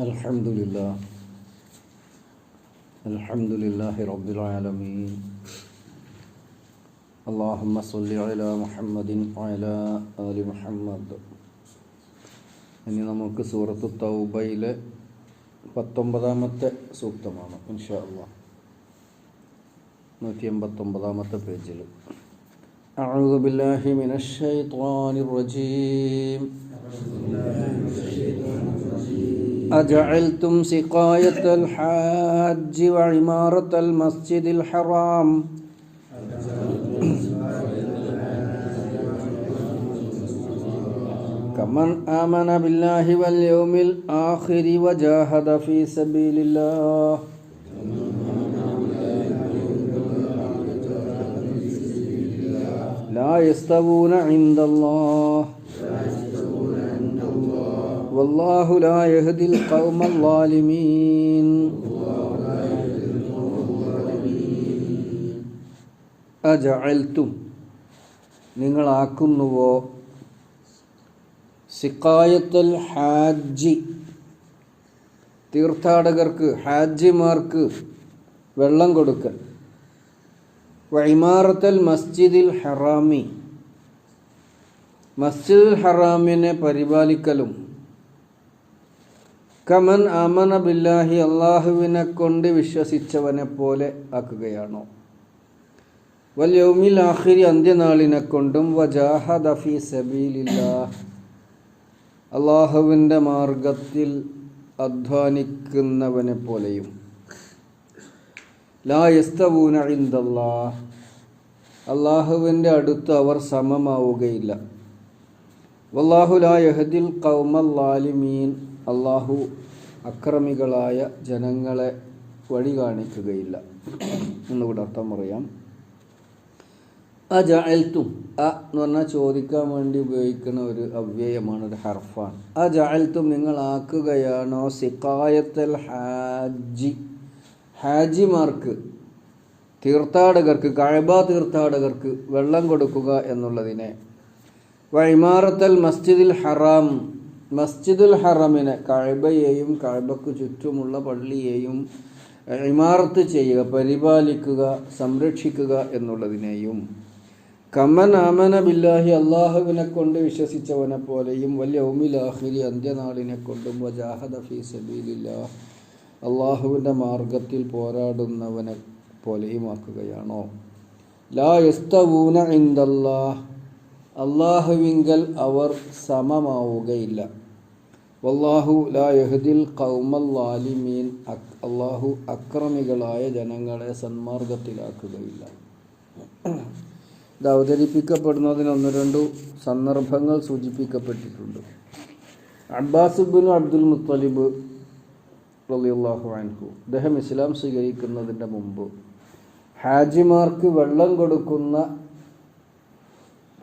الحمد لله الحمد لله رب العالمين اللهم صل على محمد وعلى آل محمد ഇനി നമുക്ക് സൂറത്ത് തൗബയിലെ പത്തൊമ്പതാമത്തെ സൂക്തമാണ് ഇൻഷാ അള്ളാഹ് നൂറ്റി എൺപത്തൊമ്പതാമത്തെ പേജിൽ أعوذ بالله من الشيطان الرجيم أجعلتم سقاية الحاج وعمارة المسجد الحرام. كمن آمن بالله واليوم الآخر وجاهد في سبيل الله. لا يستوون عند الله. والله لا يهدي القوم الظالمين അജഅൽത്തും നിങ്ങളാക്കുന്നുവോ സിക്കായത്തൽ ഹാജി തീർത്ഥാടകർക്ക് ഹാജിമാർക്ക് വെള്ളം കൊടുക്കൽ വൈമാറത്തൽ മസ്ജിദിൽ ഹറാമി മസ്ജിദുൽ ഹറാമിനെ പരിപാലിക്കലും കമൻ അമന ബില്ലാഹി അള്ളാഹുവിനെ കൊണ്ട് വിശ്വസിച്ചവനെ പോലെ ആക്കുകയാണോ? വല്യൗമിൽ ആഹിരി അന്ത്യനാളിനെ കൊണ്ടും വജാഹദ സബീലില്ലാ അള്ളാഹുവിന്റെ മാർഗത്തിൽ അധ്വാനിക്കുന്നവനെ പോലെയും. ലാ യസ്തവൂന ഇന്ദല്ലാ അള്ളാഹുവിന്റെ അടുത്ത് അവർ സമമാവുകയില്ല. വല്ലാഹു ലാ യഹദിൽ കൗമൽ അള്ളാഹു അക്രമികളായ ജനങ്ങളെ വഴി കാണിക്കുകയില്ല. എന്നുകൂടെ അർത്ഥം പറയാം. അജഅൽത്തും അ എന്ന് പറഞ്ഞാൽ ചോദിക്കാൻ വേണ്ടി ഉപയോഗിക്കുന്ന ഒരു അവ്യയമാണ് ഒരു ഹർഫാണ്. അജഅൽത്തും നിങ്ങൾ ആക്കുകയാണോ? സിക്കായത്തൽ ഹാജി. ഹാജിമാർക്ക് തീർത്ഥാടകർക്ക് കഴബ തീർത്ഥാടകർക്ക് വെള്ളം കൊടുക്കുക എന്നുള്ളതിനെ. വൈമാറത്തൽ മസ്ജിദിൽ ഹറാം മസ്ജിദുൽ ഹറമിനെ കഴബയെയും കഴബക്ക് ചുറ്റുമുള്ള പള്ളിയെയും ഇമാറത്ത് ചെയ്യുക പരിപാലിക്കുക സംരക്ഷിക്കുക എന്നുള്ളതിനെയും. കമൻ അമന ബില്ലാഹി അള്ളാഹുവിനെ കൊണ്ട് വിശ്വസിച്ചവനെ പോലെയും വലിയ ഉമിലാഹിരി അന്ത്യനാളിനെ കൊണ്ടും വജാഹദ ഫീ സബീലില്ല അള്ളാഹുവിന്റെ മാർഗത്തിൽ പോരാടുന്നവനെ പോലെയുമാക്കുകയാണോ ലാ യസ്തവൂന ഇന്ദല്ലാഹ് അള്ളാഹുവിങ്കൽ അവർ സമമാവുകയില്ല. വല്ലാഹു ലാ യഹ്ദിൽ ഖൗമൽ ളാലിമീൻ അള്ളാഹു അക്രമികളായ ജനങ്ങളെ സന്മാർഗത്തിലാക്കുകയില്ല. ഇത് അവതരിപ്പിക്കപ്പെടുന്നതിന് ഒന്ന് രണ്ടു സന്ദർഭങ്ങൾ സൂചിപ്പിക്കപ്പെട്ടിട്ടുണ്ട്. അബ്ബാസ് ബിൻ അബ്ദുൽ മുത്തലിബ് റളിയല്ലാഹു അൻഹു. അദ്ദേഹം ഇസ്ലാം സ്വീകരിക്കുന്നതിന്റെ മുമ്പ് ഹാജിമാർക്ക് വെള്ളം കൊടുക്കുന്ന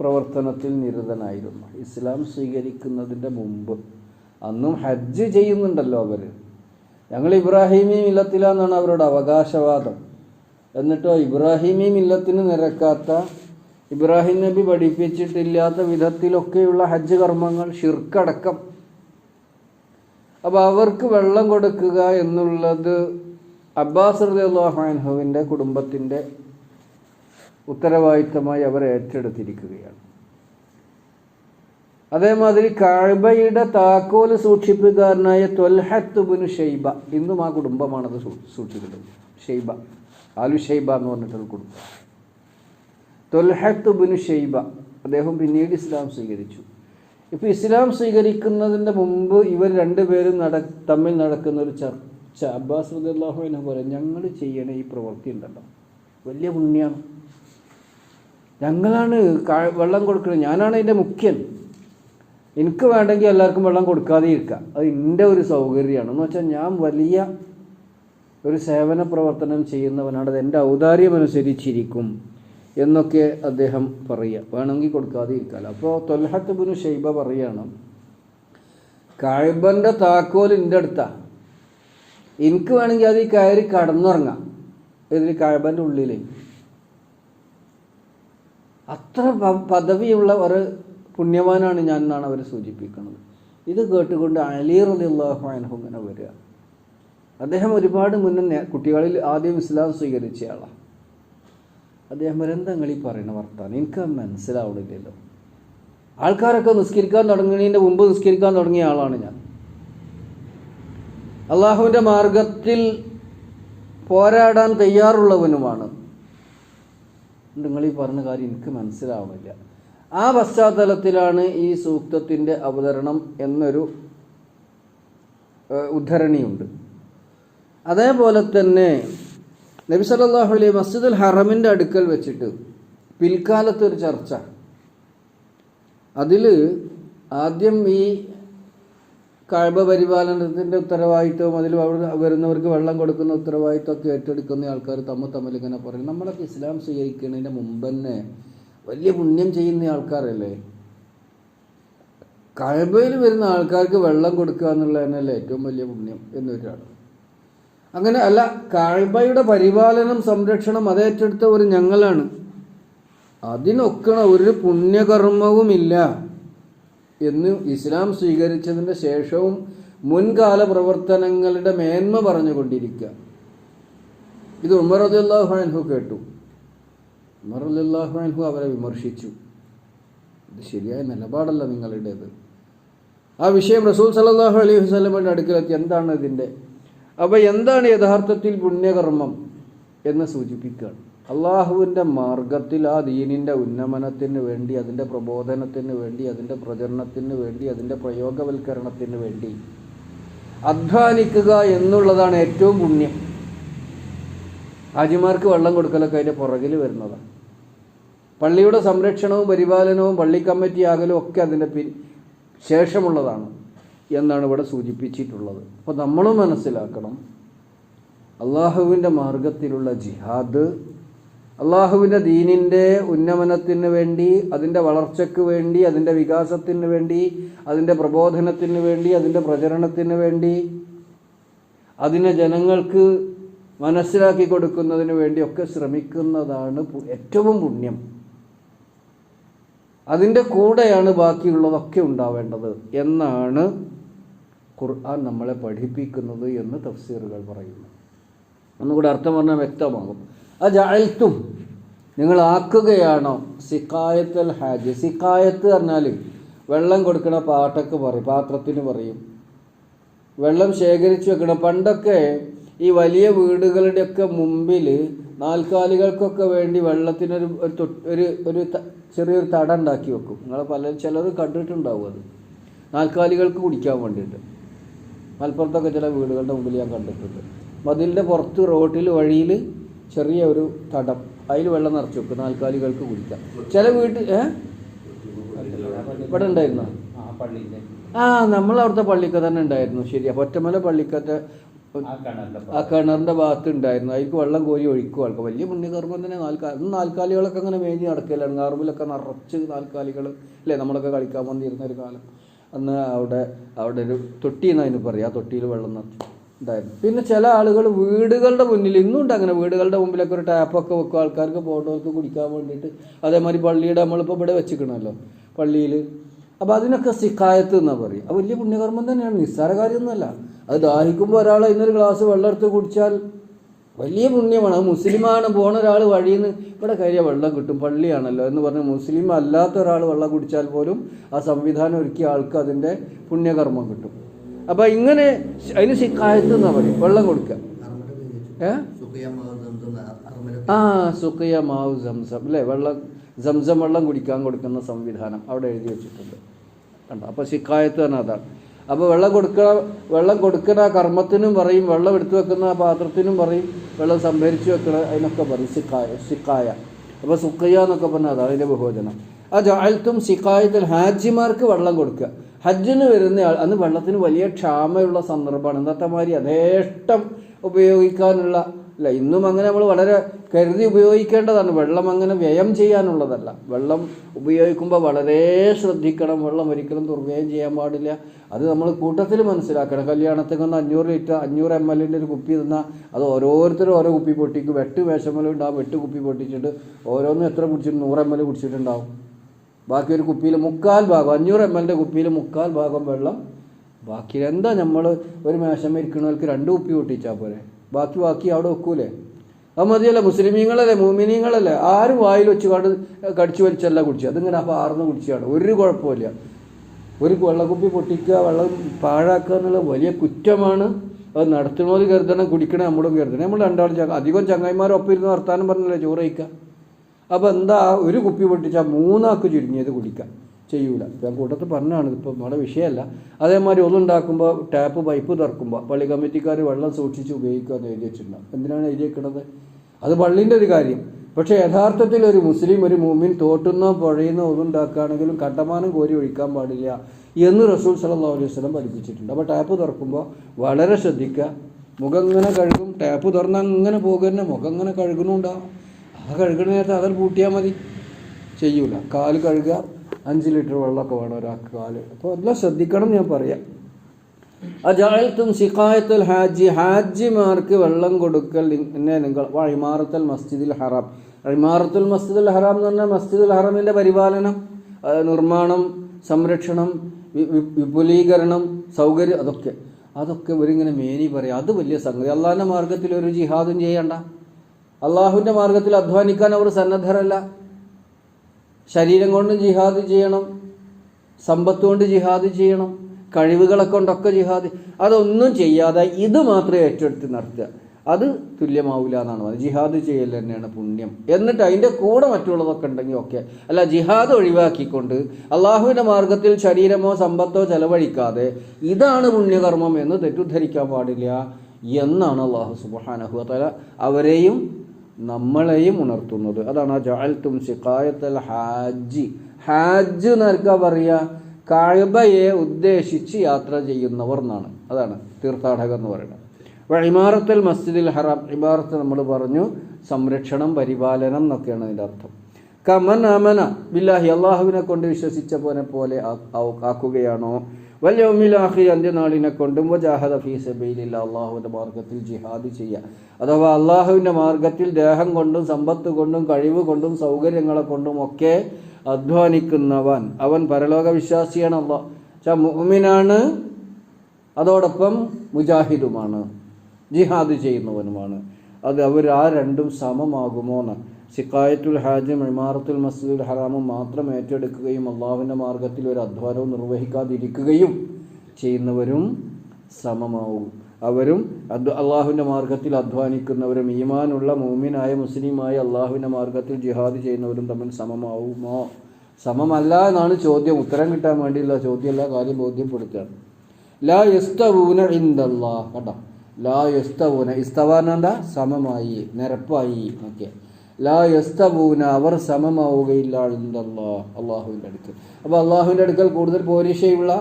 പ്രവർത്തനത്തിൽ നിരതനായിരുന്നു. ഇസ്ലാം സ്വീകരിക്കുന്നതിന്റെ മുമ്പ് അന്നും ഹജ്ജ് ചെയ്യുന്നുണ്ടല്ലോ അവർ ഞങ്ങൾ ഇബ്രാഹിമി മില്ലത്തിലാന്നാണ് അവരുടെ അവകാശവാദം. എന്നിട്ടോ ഇബ്രാഹിമി മില്ലത്തിന് നിരക്കാത്ത ഇബ്രാഹിം നബി പഠിപ്പിച്ചിട്ടില്ലാത്ത വിധത്തിലൊക്കെയുള്ള ഹജ്ജ് കർമ്മങ്ങൾ ഷിർക്കടക്കം അപ്പോൾ അവർക്ക് വെള്ളം കൊടുക്കുക എന്നുള്ളത് അബ്ബാസ് റലിയുള്ളാഹാൻഹുവിന്റെ കുടുംബത്തിന്റെ ഉത്തരവാദിത്തമായി അവർ ഏറ്റെടുത്തിരിക്കുകയാണ്. അതേമാതിരി കഴബയുടെ താക്കോൽ സൂക്ഷിപ്പുകാരനായ ത്വൽഹത്തുബിന് ഷെയ്ബ. ഇന്നും ആ കുടുംബമാണത് സൂക്ഷിക്കുന്നത്. ഷെയ്ബ. ആലു ഷെയ്ബ എന്ന് പറഞ്ഞിട്ടൊരു കുടുംബം. ത്വൽഹത്തുബിന് ഷെയ്ബ. അദ്ദേഹം പിന്നീട് ഇസ്ലാം സ്വീകരിച്ചു. ഇപ്പോൾ ഇസ്ലാം സ്വീകരിക്കുന്നതിന്റെ മുമ്പ് ഇവർ രണ്ടുപേരും നട തമ്മിൽ നടക്കുന്ന ഒരു ചർച്ച അബ്ബാസ് റദിള്ളാഹു എന്നെ പോലെ ഞങ്ങൾ ചെയ്യണ ഈ പ്രവൃത്തി ഉണ്ടല്ലോ. വലിയ പുണ്യമാണ് ഞങ്ങളാണ് വെള്ളം കൊടുക്കുന്നത് ഞാനാണ് അതിന്റെ മുഖ്യൻ. എനിക്ക് വേണ്ടെങ്കിൽ എല്ലാവർക്കും വെള്ളം കൊടുക്കാതെ ഇരിക്കുക അത് എന്റെ ഒരു സൗകര്യമാണ്. എന്ന് വെച്ചാൽ ഞാൻ വലിയ ഒരു സേവന പ്രവർത്തനം ചെയ്യുന്നവനാണ്. അത് എന്റെ ഔദാര്യം അനുസരിച്ചിരിക്കും എന്നൊക്കെ അദ്ദേഹം പറയുക. വേണമെങ്കിൽ കൊടുക്കാതെ ഇരിക്കാമല്ലോ അപ്പോൾ തൊൽഹത്ത് ബിനു ഷെയ്ബ പറയാണ് കഴിബന്റെ താക്കോൽ എന്റെ അടുത്താ. എനിക്ക് വേണമെങ്കിൽ അത് ഈ കയറി കടന്നുറങ്ങാം. ഇതിൽ കഴിബന്റെ ഉള്ളിൽ അത്ര പദവിയുള്ള ഒരു പുണ്യവാനാണ് ഞാൻ എന്നാണ് അവരെ സൂചിപ്പിക്കുന്നത്. ഇത് കേട്ടുകൊണ്ട് അലി റളിയല്ലാഹു അൻഹു ഇങ്ങനെ വരിക. അദ്ദേഹം ഒരുപാട് മുന്നേ കുട്ടികളിൽ ആദ്യം ഇസ്ലാം സ്വീകരിച്ച ആളാണ് അദ്ദേഹം വരെന്തെങ്കിൽ ഈ പറയുന്ന വർത്താനം? എനിക്ക് മനസ്സിലാവണില്ലല്ലോ. ആൾക്കാരൊക്കെ നിസ്കരിക്കാൻ തുടങ്ങുന്നതിന്റെ മുമ്പ് നിസ്കരിക്കാൻ തുടങ്ങിയ ആളാണ് ഞാൻ. അള്ളാഹുവിന്റെ മാർഗത്തിൽ പോരാടാൻ തയ്യാറുള്ളവനുമാണ്. നിങ്ങൾ ഈ പറഞ്ഞ കാര്യം എനിക്ക് മനസ്സിലാവുന്നില്ല ആ പശ്ചാത്തലത്തിലാണ് ഈ സൂക്തത്തിന്റെ അവതരണം എന്നൊരു ഉദ്ധരണിയുണ്ട്. അതേപോലെ തന്നെ നബി സല്ലല്ലാഹു അലൈഹി മസ്ജിദുൽ ഹറമിന്റെ അടുക്കൽ വെച്ചിട്ട് പിൽക്കാലത്ത് ഒരു ചർച്ച. അതിൽ ആദ്യം ഈ കഴിവ പരിപാലനത്തിന്റെ ഉത്തരവാദിത്വവും അതിൽ വരുന്നവർക്ക് വെള്ളം കൊടുക്കുന്ന ഉത്തരവാദിത്വമൊക്കെ ഏറ്റെടുക്കുന്ന ആൾക്കാർ തമ്മിൽ തമ്മിൽ ഇങ്ങനെ പറയും. നമ്മളൊക്കെ ഇസ്ലാം സ്വീകരിക്കുന്നതിന്റെ മുമ്പ് തന്നെ വലിയ പുണ്യം ചെയ്യുന്ന ആൾക്കാരല്ലേ? കഴബയിൽ വരുന്ന ആൾക്കാർക്ക് വെള്ളം കൊടുക്കുക എന്നുള്ളത് തന്നെയല്ലേ ഏറ്റവും വലിയ പുണ്യം എന്നൊരാണ് അങ്ങനെ അല്ല കഴബയുടെ പരിപാലനം സംരക്ഷണം അതേറ്റെടുത്ത ഒരു ഞങ്ങളാണ്. അതിനൊക്കണ ഒരു പുണ്യകർമ്മവുമില്ല എന്ന് ഇസ്ലാം സ്വീകരിച്ചതിന്റെ ശേഷവും മുൻകാല പ്രവർത്തനങ്ങളുടെ മേന്മ പറഞ്ഞുകൊണ്ടിരിക്കുക. ഇത് ഉമർ അബ്ദുല്ലാഹു കേട്ടു. ഉമർ അല്ലാഹു അവരെ വിമർശിച്ചു. ഇത് ശരിയായ നിലപാടല്ല നിങ്ങളുടേത്. ആ വിഷയം റസൂൽ സലാഹു അലൈഹി വസ്ലമിന്റെ അടുക്കലെത്തി. എന്താണ് ഇതിന്റെ അപ്പോൾ എന്താണ് യഥാർത്ഥത്തിൽ പുണ്യകർമ്മം എന്ന് സൂചിപ്പിക്കുകയാണ്. അള്ളാഹുവിന്റെ മാർഗത്തിൽ ആ ദീനിന്റെ ഉന്നമനത്തിന് വേണ്ടി അതിന്റെ പ്രബോധനത്തിന് വേണ്ടി അതിന്റെ പ്രചരണത്തിന് വേണ്ടി അതിന്റെ പ്രയോഗവൽക്കരണത്തിന് വേണ്ടി അധ്വാനിക്കുക എന്നുള്ളതാണ് ഏറ്റവും പുണ്യം. ആജിമാർക്ക് വെള്ളം കൊടുക്കലൊക്കെ അതിന്റെ പുറകിൽ വരുന്നതാണ്. പള്ളിയുടെ സംരക്ഷണവും പരിപാലനവും പള്ളി കമ്മിറ്റി ആകലും ഒക്കെ അതിന്റെ പിൻ ശേഷമുള്ളതാണ് എന്നാണ് ഇവിടെ സൂചിപ്പിച്ചിട്ടുള്ളത്. അപ്പോൾ നമ്മളും മനസ്സിലാക്കണം അള്ളാഹുവിന്റെ മാർഗത്തിലുള്ള ജിഹാദ് അള്ളാഹുവിന്റെ ദീനിന്റെ ഉന്നമനത്തിന് വേണ്ടി അതിന്റെ വളർച്ചയ്ക്ക് വേണ്ടി അതിന്റെ വികാസത്തിന് വേണ്ടി അതിന്റെ പ്രബോധനത്തിന് വേണ്ടി അതിന്റെ പ്രചരണത്തിന് വേണ്ടി അതിനെ ജനങ്ങൾക്ക് മനസ്സിലാക്കി കൊടുക്കുന്നതിന് വേണ്ടിയൊക്കെ ശ്രമിക്കുന്നതാണ് ഏറ്റവും പുണ്യം. അതിന്റെ കൂടെയാണ് ബാക്കിയുള്ളതൊക്കെ ഉണ്ടാവേണ്ടത്. എന്നാണ് ഖുർആൻ നമ്മളെ പഠിപ്പിക്കുന്നത് എന്ന് തഫ്സീറുകൾ പറയുന്നു. ഒന്നുകൂടെ അർത്ഥം പറഞ്ഞാൽ വ്യക്തമാകും. അജഅൽത്തും നിങ്ങൾ ആക്കുകയാണോ? സിക്കായത്തൽ ഹാജ്. സിക്കായത്ത് പറഞ്ഞാൽ വെള്ളം കൊടുക്കണ പാട്ടക്ക് പറയും പാത്രത്തിന് പറയും. വെള്ളം ശേഖരിച്ചു വെക്കണം. പണ്ടൊക്കെ ഈ വലിയ വീടുകളുടെയൊക്കെ മുമ്പിൽ നാൽക്കാലികൾക്കൊക്കെ വേണ്ടി വെള്ളത്തിനൊരു ഒരു ഒരു ഒരു ചെറിയൊരു തട ഉണ്ടാക്കി വെക്കും. നിങ്ങൾ പല ചിലർ കണ്ടിട്ടുണ്ടാവും അത്. നാൽക്കാലികൾക്ക് കുടിക്കാൻ വേണ്ടിയിട്ട്. മലപ്പുറത്തൊക്കെ ചില വീടുകളുടെ മുമ്പിൽ ഞാൻ കണ്ടിട്ടുണ്ട്. മതിലിന്റെ പുറത്ത് റോട്ടിൽ വഴിയിൽ ചെറിയ ഒരു തടം. അതിൽ വെള്ളം നിറച്ച് വെക്കും. നാൽക്കാലികൾക്ക് കുടിക്കാം. ചില വീട്ടിൽ ഏ? ഇവിടെ ഉണ്ടായിരുന്നോ? ആ നമ്മൾ അവിടുത്തെ പള്ളിക്ക തന്നെ ഉണ്ടായിരുന്നു. ശരിയാ. ഒറ്റമല പള്ളിക്കത്തെ ആ കിണറിന്റെ ഭാഗത്ത്. ഉണ്ടായിരുന്നു. അതിലേക്ക് വെള്ളം കോരി ഒഴിക്കും ആൾക്ക് വലിയ പുണ്യകർമ്മം തന്നെ നാൽക്കാലി നാൽക്കാലികളൊക്കെ അങ്ങനെ മേഞ്ഞ് നടക്കലാണ്. കാർബിലൊക്കെ നിറച്ച് നാൽക്കാലികൾ അല്ലേ? നമ്മളൊക്കെ കളിക്കാൻ വന്നിരുന്ന ഒരു കാലം. അന്ന് അവിടെ അവിടെ ഒരു തൊട്ടി എന്ന് അതിന് പറയാം. ആ തൊട്ടിയിൽ വെള്ളം നിറച്ചു ഉണ്ടായിരുന്നു. പിന്നെ ചില ആളുകൾ വീടുകളുടെ മുന്നിൽ ഇന്നും ഉണ്ട് അങ്ങനെ. വീടുകളുടെ മുമ്പിലൊക്കെ ഒരു ടാപ്പൊക്കെ വെക്കും. ആൾക്കാർക്ക് പോകേണ്ടവർക്ക് കുടിക്കാൻ വേണ്ടിയിട്ട്. അതേമാതിരി പള്ളിയുടെ നമ്മളിപ്പോൾ ഇവിടെ വെച്ചിക്കണമല്ലോ പള്ളിയിൽ. അപ്പോൾ അതിനൊക്കെ സിക്കായത്ത് എന്നാ പറയും. അത് വലിയ പുണ്യകർമ്മം തന്നെയാണ്. നിസ്സാര കാര്യമൊന്നുമല്ല. അത് ദാഹിക്കുമ്പോൾ ഒരാൾ ഇന്നൊരു ഗ്ലാസ് വെള്ളം എടുത്ത് കുടിച്ചാൽ വലിയ പുണ്യമാണ്. അത് മുസ്ലിമാണ്. പോണ ഒരാൾ വഴിയിൽ നിന്ന് ഇവിടെ കയറിയ വെള്ളം കിട്ടും. പള്ളിയാണല്ലോ എന്ന് പറഞ്ഞ് മുസ്ലിം അല്ലാത്ത ഒരാൾ വെള്ളം കുടിച്ചാൽ പോലും ആ സംവിധാനം ഒരുക്കിയ ആൾക്ക് അതിന്റെ പുണ്യകർമ്മം കിട്ടും. അപ്പോൾ ഇങ്ങനെ അതിന് സിക്കായത്ത് എന്നാ പറയും? വെള്ളം കൊടുക്കുക ആ സുഖിയ മാവ് സംസം. അല്ലേ? വെള്ളം സംസം വെള്ളം കുടിക്കാൻ കൊടുക്കുന്ന സംവിധാനം അവിടെ എഴുതി വെച്ചിട്ടുണ്ട്. കണ്ടോ? അപ്പോൾ ശിക്കായത്ത് തന്നെ അതാണ്. അപ്പോൾ വെള്ളം കൊടുക്കണ വെള്ളം കൊടുക്കുന്ന ആ കർമ്മത്തിനും പറയും വെള്ളം എടുത്തു വെക്കുന്ന ആ പാത്രത്തിനും പറയും വെള്ളം സംഭരിച്ചു വെക്കണ അതിനൊക്കെ പറയും സിക്കായ സിക്കായ അപ്പോൾ സുക്കയ്യ എന്നൊക്കെ പറഞ്ഞാൽ അതാണ് അതിന്റെ ബഹുവചനം. ആ ജാൽത്തും സിക്കായത്തിൽ ഹാജിമാർക്ക് വെള്ളം കൊടുക്കുക ഹജ്ജിന് വരുന്ന ആൾ അന്ന് വെള്ളത്തിന് വലിയ ക്ഷാമയുള്ള സന്ദർഭമാണ്. ഇന്നത്തെ മാതിരി യഥേഷ്ടം ഉപയോഗിക്കാനുള്ള അല്ല ഇന്നും അങ്ങനെ നമ്മൾ വളരെ കരുതി ഉപയോഗിക്കേണ്ടതാണ്. വെള്ളം അങ്ങനെ വ്യയം ചെയ്യാനുള്ളതല്ല. വെള്ളം ഉപയോഗിക്കുമ്പോൾ വളരെ ശ്രദ്ധിക്കണം. വെള്ളം ഒരിക്കലും ദുർവ്യയം ചെയ്യാൻ പാടില്ല. അത് നമ്മൾ കൂട്ടത്തിൽ മനസ്സിലാക്കണം. കല്യാണത്തേക്ക് നിന്ന് അഞ്ഞൂറ് ലിറ്റർ അഞ്ഞൂറ് എം എല്ലിന്റെ ഒരു കുപ്പി തന്നാൽ അത് ഓരോരുത്തരും ഓരോ കുപ്പി പൊട്ടിക്കും. വെട്ട് വേഷമലും ഉണ്ടാവും. വെട്ട് കുപ്പി പൊട്ടിച്ചിട്ട് ഓരോന്നും എത്ര കുടിച്ചിട്ട് നൂറ് എം എൽ കുടിച്ചിട്ടുണ്ടാവും. ബാക്കി ഒരു കുപ്പിയിൽ മുക്കാൽ ഭാഗം അഞ്ഞൂറ് എം എല്ലിന്റെ കുപ്പിയിൽ മുക്കാൽ ഭാഗം വെള്ളം. ബാക്കി എന്താ നമ്മൾ ഒരു മേശം ഇരിക്കണവർക്ക് രണ്ട് കുപ്പി പൊട്ടിച്ചാൽ പോരെ. ബാക്കി ബാക്കി അവിടെ വെക്കൂലേ? അത് മതിയല്ല മുസ്ലിമീങ്ങളല്ലേ മൂമിനീങ്ങളല്ലേ? ആരും വായിൽ വെച്ച് കണ്ട് കടിച്ചു വലിച്ചല്ല കുടിച്ചു. അതിങ്ങനെ അപ്പോൾ ആർന്ന് കുടിച്ചാണ് ഒരു കുഴപ്പമില്ല. ഒരു വെള്ളക്കുപ്പി പൊട്ടിക്കുക വെള്ളം പാഴാക്കുക എന്നുള്ള വലിയ കുറ്റമാണ്. അത് നടത്തുന്നത് കരുതണം കുടിക്കണം നമ്മളും കരുതണം. നമ്മൾ രണ്ടാളും ചങ്ങ അധികം ചങ്ങായിമാരൊപ്പം ഇരുന്ന് വർത്താനം പറഞ്ഞല്ലേ ചോറ് കഴിക്കുക? അപ്പോൾ എന്താ ഒരു കുപ്പി പൊട്ടിച്ചാൽ മൂന്നാക്ക് ചുരുങ്ങിയത് കുടിക്കാം ചെയ്യൂല. ഞാൻ കൂട്ടത്തിൽ പറഞ്ഞാണ് ഇപ്പോൾ നമ്മുടെ വിഷയമല്ല. അതേമാതിരി ഒന്നുണ്ടാക്കുമ്പോൾ ടാപ്പ് പൈപ്പ് തുറക്കുമ്പോൾ പള്ളി കമ്മിറ്റിക്കാർ വെള്ളം സൂക്ഷിച്ച് ഉപയോഗിക്കുക എന്ന് എഴുതി വെച്ചിട്ടുണ്ട്. എന്തിനാണ് എഴുതി വെക്കുന്നത് അത് പള്ളിന്റെ ഒരു കാര്യം. പക്ഷേ യഥാർത്ഥത്തിൽ ഒരു മുസ്ലിം ഒരു മൂമിൻ തോട്ടുന്നോ പുഴയുന്ന ഒന്നുണ്ടാക്കുകയാണെങ്കിലും കണ്ടമാനം കോരി ഒഴിക്കാൻ പാടില്ല എന്ന് റസൂൽ സല്ലല്ലാഹു അലൈഹി വസല്ലം പഠിപ്പിച്ചിട്ടുണ്ട്. അപ്പോൾ ടാപ്പ് തുറക്കുമ്പോൾ വളരെ ശ്രദ്ധിക്കുക. മുഖം ഇങ്ങനെ കഴുകും ടാപ്പ് തുറന്നാൽ അങ്ങനെ തന്നെ മുഖം ഇങ്ങനെ കഴുകുന്നുണ്ടാവും. ആ കഴുകുന്ന നേരത്തെ അതിൽ പൂട്ടിയാൽ മതി. ചെയ്യൂല. കാൽ കഴുകുക അഞ്ച് ലിറ്റർ വെള്ളമൊക്കെ വേണം ഒരാൾക്ക് കാൽ. അപ്പോൾ എല്ലാം ശ്രദ്ധിക്കണം ഞാൻ പറയാം. അജായത്തും സിഖായത്തുൽ ഹാജി ഹാജിമാർക്ക് വെള്ളം കൊടുക്കൽ എന്നെ നിങ്ങൾ അഴിമാറത്തൽ മസ്ജിദുൽ ഹറാം. ഇമാറത്തുൽ മസ്ജിദുൽ ഹറാം എന്ന് പറഞ്ഞാൽ മസ്ജിദുൽ ഹറാമിന്റെ പരിപാലനം നിർമ്മാണം സംരക്ഷണം വിപുലീകരണം സൗകര്യം അതൊക്കെ. അതൊക്കെ ഇവരിങ്ങനെ മേനി പറയാം. അത് വലിയ സംഗതി. അള്ളാഹിന്റെ മാർഗത്തിൽ ഒരു ജിഹാദും ചെയ്യണ്ട. അള്ളാഹുവിന്റെ മാർഗത്തിൽ അധ്വാനിക്കാൻ അവർ സന്നദ്ധരല്ല. ശരീരം കൊണ്ട് ജിഹാദ് ചെയ്യണം സമ്പത്ത് കൊണ്ട് ജിഹാദ് ചെയ്യണം കഴിവുകളെ കൊണ്ടൊക്കെ ജിഹാദ് അതൊന്നും ചെയ്യാതെ ഇത് മാത്രമേ ഏറ്റെടുത്ത് നടത്തുക. അത് തുല്യമാവില്ല എന്നാണ് പറയുന്നത് ജിഹാദ് ചെയ്യൽ തന്നെയാണ് പുണ്യം. എന്നിട്ട് അതിന്റെ കൂടെ മറ്റുള്ളതൊക്കെ ഉണ്ടെങ്കിൽ ഓക്കെ. അല്ല ജിഹാദ് ഒഴിവാക്കിക്കൊണ്ട് അള്ളാഹുവിന്റെ മാർഗത്തിൽ ശരീരമോ സമ്പത്തോ ചെലവഴിക്കാതെ ഇതാണ് പുണ്യകർമ്മം എന്ന് തെറ്റിദ്ധരിക്കാൻ പാടില്ല എന്നാണ് അള്ളാഹു സുബാനഹു അവരെയും നമ്മളെയും ഉണർത്തുന്നത്. അതാണ് ജഅൽത്തും സിഖായത്തൽ ഹാജി ഹാജ് എന്നൊക്കെ പറയുക കഴബയെ ഉദ്ദേശിച്ച് യാത്ര ചെയ്യുന്നവർ എന്നാണ്. അതാണ് തീർത്ഥാടകർ എന്ന് പറയുന്നത്. അപ്പോൾ ഇമാറത്തൽ മസ്ജിദിൽ ഹറാം. ഇമാറത്ത് നമ്മൾ പറഞ്ഞു സംരക്ഷണം പരിപാലനം എന്നൊക്കെയാണ് അതിന്റെ അർത്ഥം. കമൻ അമന. ബില്ലാഹി അള്ളാഹുവിനെ കൊണ്ട് വിശ്വസിച്ച പോലെ പോലെ ആക്കുകയാണോ? വല്യമിലാഹി അന്ത്യനാളിനെ കൊണ്ടും വജാഹദ ഫീ സബീലില്ല. അള്ളാഹുവിന്റെ മാർഗത്തിൽ ജിഹാദ് ചെയ്യുക അഥവാ അള്ളാഹുവിന്റെ മാർഗത്തിൽ ദേഹം കൊണ്ടും സമ്പത്ത് കൊണ്ടും കഴിവ് കൊണ്ടും സൗകര്യങ്ങളെ കൊണ്ടും ഒക്കെ അധ്വാനിക്കുന്നവൻ അവൻ പരലോക വിശ്വാസിയാണ് അള്ളാഹ്. അതോടൊപ്പം മുജാഹിദുമാണ്. ജിഹാദ് ചെയ്യുന്നവനുമാണ്. അത് അവർ ആ രണ്ടും സമമാകുമോ എന്ന്. സിക്കായത്തുൽ ഹാജും ഇമാറത്തുൽ മസ്ജിദുൽ ഹറാമും മാത്രം ഏറ്റെടുക്കുകയും അള്ളാഹുവിന്റെ മാർഗത്തിൽ ഒരു അധ്വാനവും നിർവഹിക്കാതിരിക്കുകയും ചെയ്യുന്നവരും സമമാവും. അവരും അത് അള്ളാഹുവിന്റെ മാർഗത്തിൽ അധ്വാനിക്കുന്നവരും ഈമാനുള്ള മൂമിനായ മുസ്ലിമായ അള്ളാഹുവിന്റെ മാർഗത്തിൽ ജിഹാദ് ചെയ്യുന്നവരും തമ്മിൽ സമമാവുമോ? സമമല്ല എന്നാണ് ചോദ്യം. ഉത്തരം കിട്ടാൻ വേണ്ടിയുള്ള ചോദ്യമല്ല കാര്യം ബോധ്യപ്പെടുത്തുകയാണ്. ലാ യസ്തവൂന ഇന്ദല്ലാ കേട്ടോ ലാ യസ്തവൂന. ഇസ്തവാന എന്താ? സമമായി നിരപ്പായി. ഓക്കെ. ലാ യസ്തവൂന അവർ സമമാവുകയില്ല ഇന്ദല്ലാ അള്ളാഹുവിന്റെ അടുക്കൽ. അപ്പോൾ അള്ളാഹുവിന്റെ അടുക്കൽ കൂടുതൽ പോലീശയുള്ള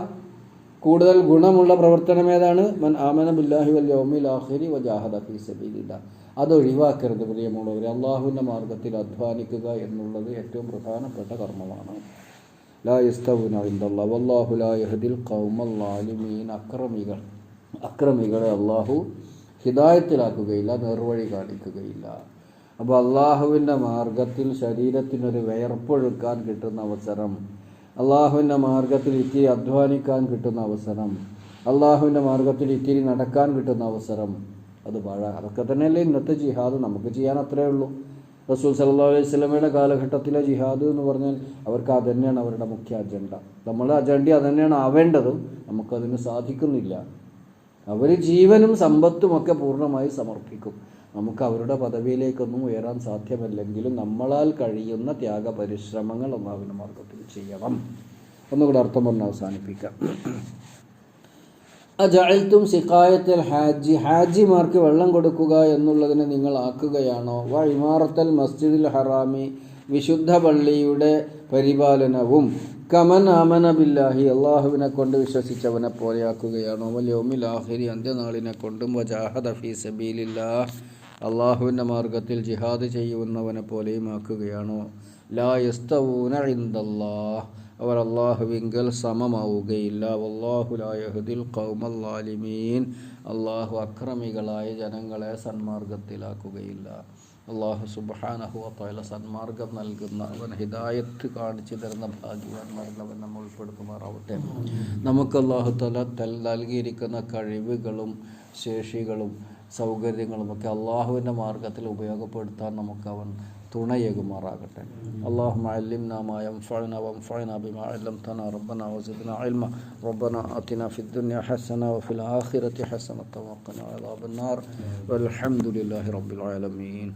കൂടുതൽ ഗുണമുള്ള പ്രവർത്തനം ഏതാണ്? മൻ ആമന ബില്ലാഹി വൽ യൗമിൽ ആഖിരി വജാഹദ ഫീ സബീലില്ല. അത് ഒഴിവാക്കരുത് പ്രിയമുള്ളവർ അള്ളാഹുവിന്റെ മാർഗത്തിൽ അധ്വാനിക്കുക എന്നുള്ളത് ഏറ്റവും പ്രധാനപ്പെട്ട കർമ്മമാണ്. ലാ യസ്തവുന വല്ലാഹു ലാ യഹദിൽ ഖൗമൽ ലാലിമീൻ അക്രമികൾ അക്രമികളെ അള്ളാഹു ഹിദായത്തിലാക്കുകയില്ല നേർവഴി കാണിക്കുകയില്ല. അപ്പോൾ അള്ളാഹുവിന്റെ മാർഗത്തിൽ ശരീരത്തിനൊരു വിയർപ്പൊഴുക്കാൻ കിട്ടുന്ന അവസരം അള്ളാഹുവിന്റെ മാർഗത്തിൽ ഇത്തിരി അധ്വാനിക്കാൻ കിട്ടുന്ന അവസരം അള്ളാഹുവിന്റെ മാർഗത്തിൽ ഇത്തിരി നടക്കാൻ കിട്ടുന്ന അവസരം അത് പാഴ അതൊക്കെ തന്നെയല്ലേ ഇന്നത്തെ ജിഹാദ് നമുക്ക് ചെയ്യാൻ അത്രേ ഉള്ളൂ. റസൂൽ സല്ലാ അലൈഹി സ്വലമയുടെ കാലഘട്ടത്തിലെ ജിഹാദ് എന്ന് പറഞ്ഞാൽ അവർക്ക് അത് തന്നെയാണ് അവരുടെ മുഖ്യ അജണ്ട. നമ്മളെ അജണ്ട അത് തന്നെയാണ് ആവേണ്ടത് നമുക്കതിന് സാധിക്കുന്നില്ല. അവർ ജീവനും സമ്പത്തും ഒക്കെ പൂർണമായി സമർപ്പിക്കും. നമുക്ക് അവരുടെ പദവിയിലേക്കൊന്നും ഉയരാൻ സാധ്യമല്ലെങ്കിലും നമ്മളാൽ കഴിയുന്ന ത്യാഗ പരിശ്രമങ്ങൾ ഒന്നാവിന് മാർഗത്തിൽ ചെയ്യണം. ഒന്നുകൂടെ അർത്ഥം പറഞ്ഞ് അവസാനിപ്പിക്കാം. അജഅൽത്തും സിഖായത്തിൽ ഹാജി ഹാജിമാർക്ക് വെള്ളം കൊടുക്കുക എന്നുള്ളതിനെ നിങ്ങൾ ആക്കുകയാണോ? വ ഇമാറത്തൽ മസ്ജിദിൽ ഹറാമി വിശുദ്ധ പള്ളിയുടെ പരിപാലനവും കമൻ ആമന ബില്ലാഹി അള്ളാഹുവിനെ കൊണ്ട് വിശ്വസിച്ചവനെ പോലെയാക്കുകയാണോ? വലിയ ആഹിരി അന്ത്യനാളിനെ കൊണ്ടും വജാഹദ ഫീ സബീലില്ലാ അള്ളാഹുവിന്റെ മാർഗത്തിൽ ജിഹാദ് ചെയ്യുന്നവനെ പോലെയും ആക്കുകയാണോ? ലാ യസ്തവൂന അവർ അള്ളാഹുവിങ്കൽ സമമാവുകയില്ല. വല്ലാഹുലായഹുദിൽ കൗമല്ലാലിമീൻ അള്ളാഹു അക്രമികളായ ജനങ്ങളെ സന്മാർഗത്തിലാക്കുകയില്ല അള്ളാഹു സുബാനഹുല സന്മാർഗം നൽകുന്ന അവൻ ഹിദായത്ത് കാണിച്ചു തരുന്ന ഭാഗ്യവാന്മാരിൽ നമ്മൾ ഉൾപ്പെടുത്തുമാറാവട്ടെ. നമുക്ക് അള്ളാഹു തല നൽകിയിരിക്കുന്ന കഴിവുകളും ശേഷികളും സൗകര്യങ്ങളുമൊക്കെ അള്ളാഹുവിന്റെ മാർഗത്തിൽ ഉപയോഗപ്പെടുത്താൻ നമുക്ക് അവൻ തുണയേകുമാറാകട്ടെ അള്ളാഹു അലിംന മായംഫഴന വംഫഴന ബിമ അല്ലംതന. റബ്ബന വസിദ്ന അൽമ റബ്ബന അത്തിന ഫിദ്ദുന്യ ഹസന വഫിൽ ആഖിറത്തി ഹസന തവക്കന അലാബന്നാർ വൽഹംദുലില്ലാഹി റബ്ബിൽ ആലമീൻ.